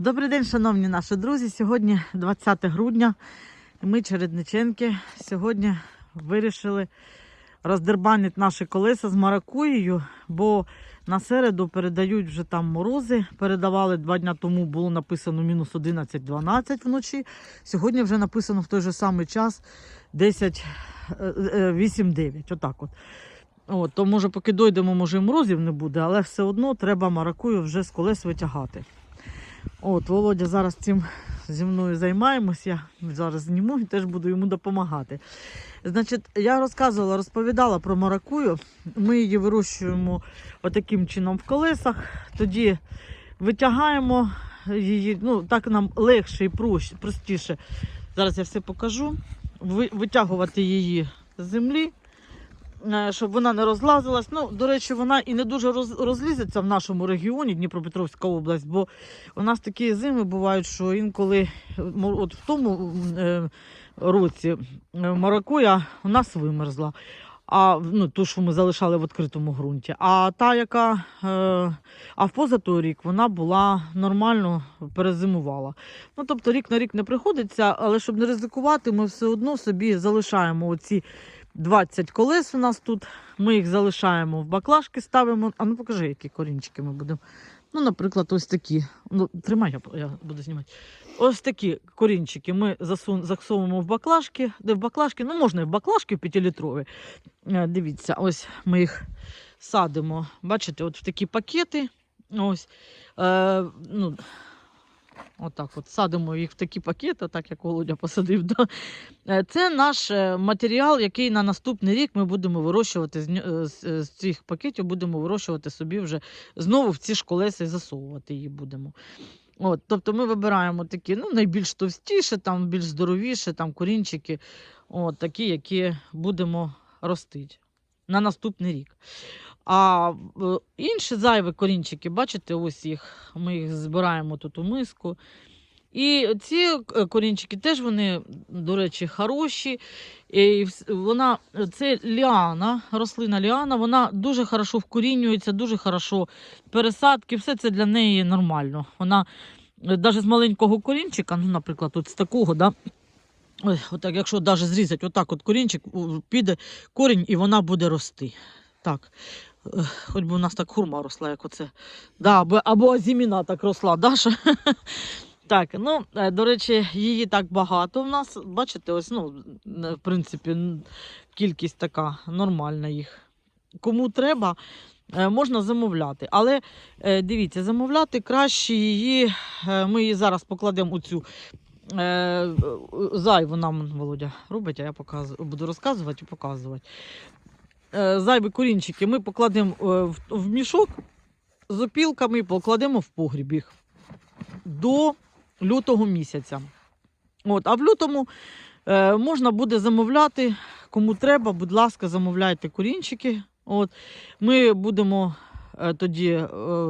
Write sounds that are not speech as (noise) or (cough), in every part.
Добрий день, шановні наші друзі. Сьогодні 20 грудня. Ми, чередниченки, сьогодні вирішили роздербанити наші колеса з маракуєю, бо на середу передають вже там морози. Передавали два дні тому, було написано мінус 11-12 вночі. Сьогодні вже написано в той же самий час 10 е, е, 8-9. Отак от. От, то може, поки дойдемо, може і морозів не буде, але все одно треба маракую вже з колес витягати. От, Володя зараз цим зі мною займаємось. Я зараз зніму і теж буду йому допомагати. Значить, я розказувала, розповідала про маракую. Ми її вирощуємо отаким чином в колесах. Тоді витягаємо її, ну так нам легше і простіше. Зараз я все покажу. Витягувати її з землі. Е, Щоб вона не розлазилась. Ну, до речі, вона і не дуже роз- розлізеться в нашому регіоні Дніпропетровська область, бо у нас такі зими бувають, що інколи от в тому е, році е, маракуя у нас вимерзла. А ну, ту, що ми залишали в відкритому ґрунті. А та, яка е, а в позатой рік вона була нормально перезимувала. Ну, тобто рік на рік не приходиться, але щоб не ризикувати, ми все одно собі залишаємо оці 20 колес у нас тут. Ми їх залишаємо в баклажки, ставимо. А ну покажи, які корінчики ми будемо. Ну, наприклад, ось такі. Ну, тримай, я, буду знімати. Ось такі корінчики ми засун, засовуємо в баклажки. Де в баклажки, ну можна і в баклажки в 5-літрові. Е, Дивіться, ось ми їх садимо. Бачите, от в такі пакети. Ось. Е, ну, Отак от садимо їх в такі пакети, так як Володя посадив. Да? Е, Це наш е, матеріал, який на наступний рік ми будемо вирощувати е, з цих пакетів, будемо вирощувати собі вже знову в ці ж колеса і засовувати її будемо. От, тобто ми вибираємо такі ну, найбільш товстіші, там, більш здоровіші там, корінчики, от, такі, які будемо ростити на наступний рік. А е, інші зайві корінчики, бачите, ось їх. Ми їх збираємо тут у миску. І ці е, корінчики теж вони, до речі, хороші. І вона, це ліана, рослина ліана, вона дуже хорошо вкорінюється, дуже хорошо пересадки, все це для неї нормально. Вона навіть з маленького корінчика, ну, наприклад, от з такого, да, отак, якщо навіть зрізати отак от корінчик, піде корінь і вона буде рости. Так. Хоч би у нас так хурма росла, як оце. Да, або, або азіміна так росла, Даша. (laughs) Так, ну, е, до речі, її так багато в нас. Бачите, ось, ну, е, в принципі, кількість така нормальна їх. Кому треба, е, можна замовляти. Але дивіться, замовляти краще її. Ми її зараз покладемо у цю зайву нам Володя робить, а я показую, буду розказувати і показувати. Е, Зайві корінчики ми покладемо е, в, мішок з опілками і покладемо в погріб їх до лютого місяця. От, а в лютому е, можна буде замовляти, кому треба, будь ласка, замовляйте корінчики. От, ми будемо тоді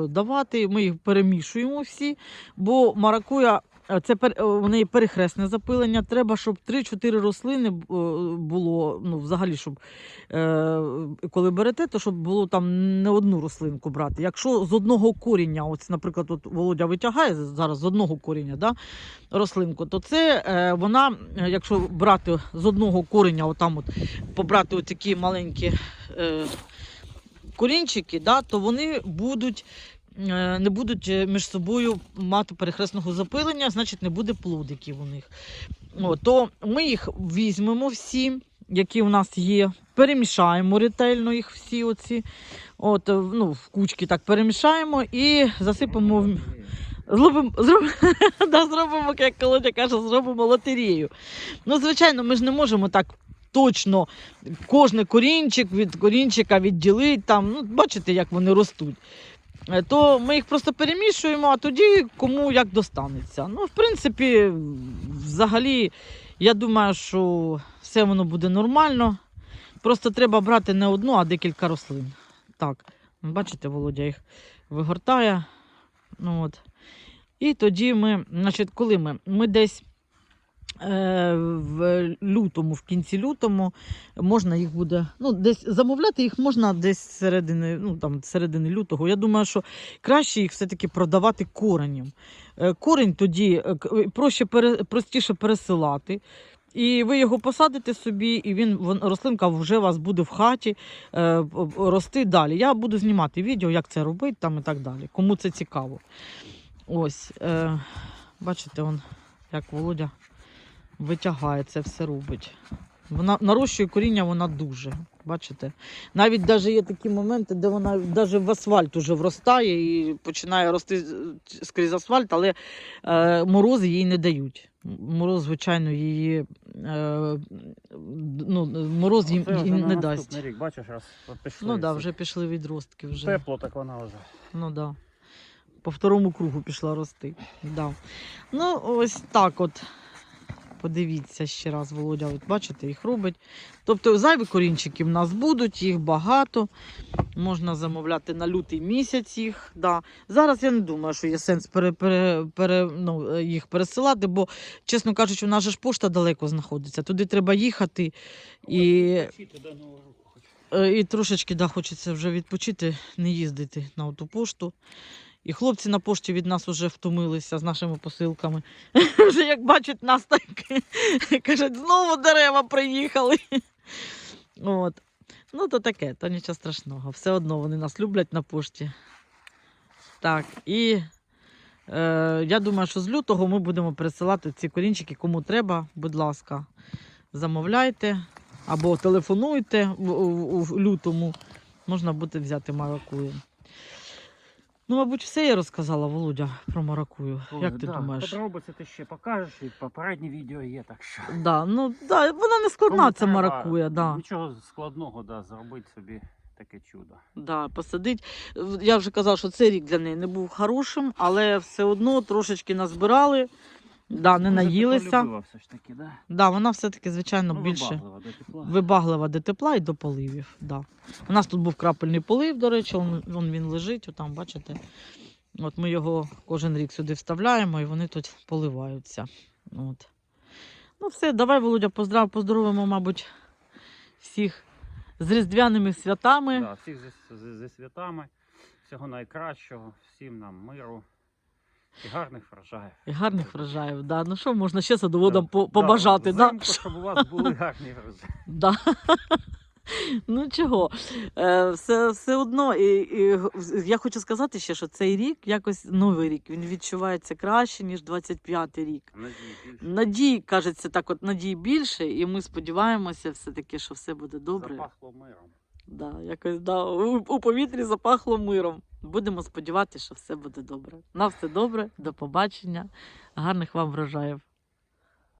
давати, ми їх перемішуємо всі, бо маракуя це пер, е, у неї перехресне запилення. Треба, щоб 3-4 рослини е, було, ну, взагалі, щоб е, коли берете, то щоб було там не одну рослинку брати. Якщо з одного коріння, ось, наприклад, от Володя витягає зараз з одного коріння да, рослинку, то це е, вона, е, якщо брати з одного коріння, отам от, побрати такі маленькі е, корінчики, да, то вони будуть. Е, Не будуть е, між собою мати перехресного запилення, значить не буде плодиків у них. О, то ми їх візьмемо всі, які у нас є, перемішаємо ретельно їх всі оці. От, е, ну, в кучки так перемішаємо і засипемо. в- Зробимо, зробимо, (laughs) да, зробимо, як Колодя каже, зробимо лотерею. Ну, звичайно, ми ж не можемо так точно кожний корінчик від корінчика відділити. Там, ну, бачите, як вони ростуть. Е, То ми їх просто перемішуємо, а тоді кому як достанеться. Ну, в принципі, взагалі, я думаю, що все воно буде нормально. Просто треба брати не одну, а декілька рослин. Так, бачите, Володя їх вигортає. Ну, от. І тоді ми, значить, коли ми? Ми десь в лютому, в кінці лютому можна їх буде, ну, десь замовляти їх можна десь середини, ну, там, середини лютого. Я думаю, що краще їх все-таки продавати коренем. Е, Корінь тоді е, проще, простіше пересилати. І ви його посадите собі, і він рослинка вже у вас буде в хаті е, рости далі. Я буду знімати відео, як це робити там і так далі. Кому це цікаво. Ось, е, бачите, он, як Володя витягає це все робить. Вона нарощує коріння, вона дуже. Бачите? Навіть даже є такі моменти, де вона навіть в асфальт уже вростає і починає рости скрізь асфальт, але е, морози їй не дають. Мороз, звичайно, її е, ну, мороз їм, їм не дасть. рік, бачиш, раз пішли. Ну так, да, вже пішли відростки. Вже. Тепло, так вона вже. Ну да. По второму кругу пішла рости. Да. Ну, ось так от. Подивіться ще раз, Володя, от бачите, їх робить. Тобто зайві корінчики в нас будуть, їх багато. Можна замовляти на лютий місяць їх. Да. Зараз я не думаю, що є сенс пере, пере, пере, ну, їх пересилати, бо, чесно кажучи, у нас же ж пошта далеко знаходиться. Туди треба їхати. І. Е, І трошечки да, хочеться вже відпочити, не їздити на ту пошту. І хлопці на пошті від нас вже втомилися з нашими посилками. (laughs) Вже як бачать нас, так (laughs) кажуть, знову дерева приїхали. От. Ну, то таке, то нічого страшного. Все одно вони нас люблять на пошті. Так, і е, я думаю, що з лютого ми будемо пересилати ці корінчики, кому треба, будь ласка, замовляйте або телефонуйте в, лютому, можна буде взяти маракую. Ну, мабуть, все я розказала, Володя, про маракую. Як ти да, думаєш? Подробиці ти ще покажеш, і попереднє відео є, так що. Да, ну, да, вона не складна, Тому ця треба, маракуя. Да. Нічого складного, да, зробити собі таке чудо. Да, посадить. Я вже казав, що цей рік для неї не був хорошим, але все одно трошечки назбирали, да, не наїлися. теплолюбива все ж таки, да? Да, вона все-таки, звичайно, Ну, більше. вибаглива до тепла. вибаглива до тепла і до поливів. Да. У нас тут був крапельний полив, до речі, он, он він лежить, отам, бачите. От ми його кожен рік сюди вставляємо і вони тут поливаються. От. Ну все, давай, Володя, поздрав, поздоровимо, мабуть, всіх з різдвяними святами. Да, всіх зі, зі, зі святами, всього найкращого, всім нам миру і гарних врожаїв. І гарних врожаїв. Да. Ну що можна ще садоводам Да, по- да, побажати? Да, щоб у вас були гарні врожаї. (laughs) Да. (laughs) Ну чого, е, все, все одно, і, і я хочу сказати ще, що цей рік, якось новий рік, він відчувається краще, ніж 25-й рік. Надії. Надій, кажеться, так от надій більше, і ми сподіваємося все-таки, що все буде добре. Запахло миром. Да, якось да, у, у повітрі запахло миром. Будемо сподіватися, що все буде добре. На все добре, до побачення, гарних вам врожаїв.